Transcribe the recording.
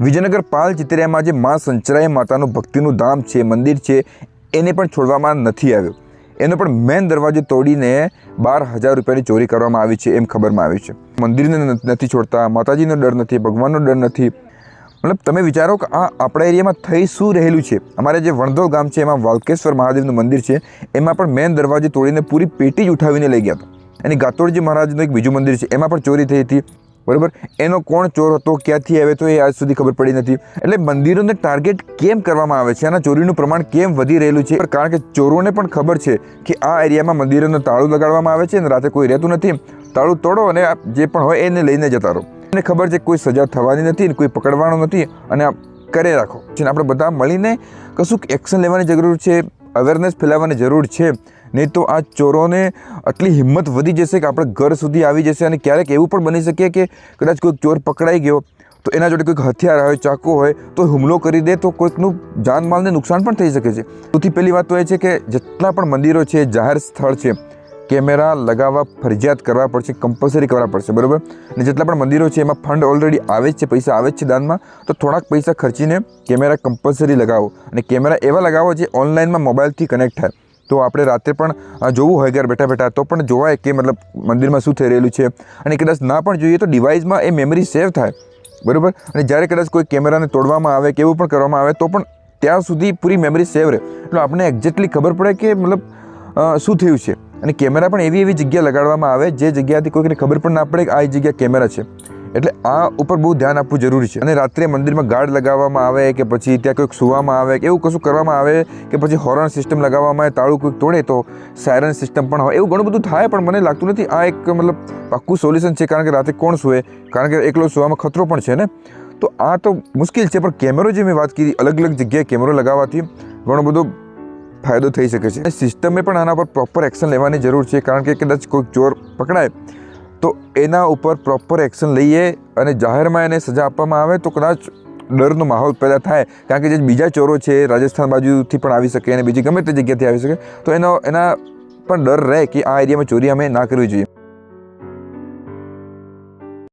વિજયનગર પાલ ચિતરિયામાં જે મા સંચરાય માતાનું ભક્તિનું ધામ છે, મંદિર છે, એને પણ છોડવામાં નથી આવ્યો. એનો પણ મેન દરવાજો તોડીને બાર હજાર રૂપિયાની ચોરી કરવામાં આવી છે એમ ખબરમાં આવી છે. મંદિરને નથી છોડતા, માતાજીનો ડર નથી, ભગવાનનો ડર નથી. મતલબ તમે વિચારો કે આ આપણા એરિયામાં થઈ શું રહેલું છે? અમારે જે વણધોળ ગામ છે, એમાં વાલકેશ્વર મહાદેવનું મંદિર છે, એમાં પણ મેન દરવાજો તોડીને પૂરી પેટી જ ઉઠાવીને લઈ ગયા હતા. અને ગાતોડજી મહારાજનું એક બીજું મંદિર છે, એમાં પણ ચોરી થઈ હતી. બરાબર? એનો કોણ ચોર હતો, ક્યાંથી આવ્યો તો એ આજ સુધી ખબર પડી નથી. એટલે મંદિરોને ટાર્ગેટ કેમ કરવામાં આવે છે? આના ચોરીનું પ્રમાણ કેમ વધી રહેલું છે? કારણ કે ચોરોને પણ ખબર છે કે આ એરિયામાં મંદિરોને તાળું લગાડવામાં આવે છે અને રાતે કોઈ રહેતું નથી. તાળું તોડો અને જે પણ હોય એને લઈને જતા રહો. એને ખબર છે કોઈ સજા થવાની નથી કોઈ પકડવાનો નથી અને કરે રાખો. છે આપણે બધા મળીને કશુંક એક્શન લેવાની જરૂર છે અવેરનેસ ફેલાવવાની જરૂર છે. નહીં તો આ ચોરોને આટલી હિંમત વધી જશે કે આપણે ઘર સુધી આવી જશે અને ક્યારેક એવું પણ બની શકે કે કદાચ કોઈક ચોર પકડાઈ ગયો તો એના જોડે કોઈક હથિયાર હોય, ચાકુ હોય, તો હુમલો કરી દે તો કોઈકનું જાનમાલને નુકસાન પણ થઈ શકે છે. સૌથી પહેલી વાત તો એ છે કે જેટલા પણ મંદિરો છે, જાહેર સ્થળ છે, કેમેરા લગાવવા ફરજિયાત કરવા પડશે કમ્પલસરી કરવા પડશે, બરાબર? અને જેટલા પણ મંદિરો છે, એમાં ફંડ ઓલરેડી આવે જ છે, પૈસા આવે જ છે દાનમાં, તો થોડાક પૈસા ખર્ચીને કેમેરા કમ્પલસરી લગાવો. અને કેમેરા એવા લગાવો જે ઓનલાઈનમાં મોબાઈલથી કનેક્ટ થાય. તો આપણે રાતે પણ જોવું હોય ઘર બેઠા બેઠા, તો પણ જોવાય કે મતલબ મંદિરમાં શું થઈ રહેલું છે. અને કદાચ ના પણ જોઈએ તો ડિવાઇસમાં એ મેમરી સેવ થાય. બરાબર? અને જ્યારે કદાચ કોઈ કેમેરાને તોડવામાં આવે કે એવું પણ કરવામાં આવે, તો પણ ત્યાં સુધી પૂરી મેમરી સેવ રહે. એટલે આપણે એક્ઝેક્ટલી ખબર પડે કે મતલબ શું થયું છે. અને કેમેરા પણ એવી એવી જગ્યા લગાડવામાં આવે, જે જગ્યાથી કોઈકને ખબર પણ ના પડે કે આ જગ્યા કેમેરા છે. એટલે આ ઉપર બહુ ધ્યાન આપવું જરૂરી છે. અને રાત્રે મંદિરમાં ગાર્ડ લગાવવામાં આવે કે પછી ત્યાં કોઈક સુવામાં આવે કે એવું કશું કરવામાં આવે કે પછી હોર્ન સિસ્ટમ લગાવવામાં આવે, તાળું કોઈક તોડે તો સાયરન સિસ્ટમ પણ હોય. એવું ઘણું બધું થાય પણ મને લાગતું નથી આ એક મતલબ પાક્કું સોલ્યુશન છે કારણ કે રાતે કોણ સુવે કારણ કે એકલો સુવામાં ખતરો પણ છે ને? તો આ તો મુશ્કેલ છે, પણ કેમેરો જે મેં વાત કરી, અલગ અલગ જગ્યાએ કેમેરો લગાવવાથી ઘણો બધો ફાયદો થઈ શકે છે. સિસ્ટમે પણ આના પર પ્રોપર એક્શન લેવાની જરૂર છે, કારણ કે કદાચ કોઈક ચોર પકડાય તો એના ઉપર પ્રોપર એક્શન લઈએ અને જાહેરમાં એને સજા આપવામાં આવે તો કદાચ ડરનો માહોલ પેદા થાય. કારણ કે જે બીજા ચોરો છે, રાજસ્થાન બાજુથી પણ આવી શકે અને બીજી ગમે તે જગ્યાથી આવી શકે, તો એનો એના પણ ડર રહે કે આ એરિયામાં ચોરી અમે ના કરવી જોઈએ.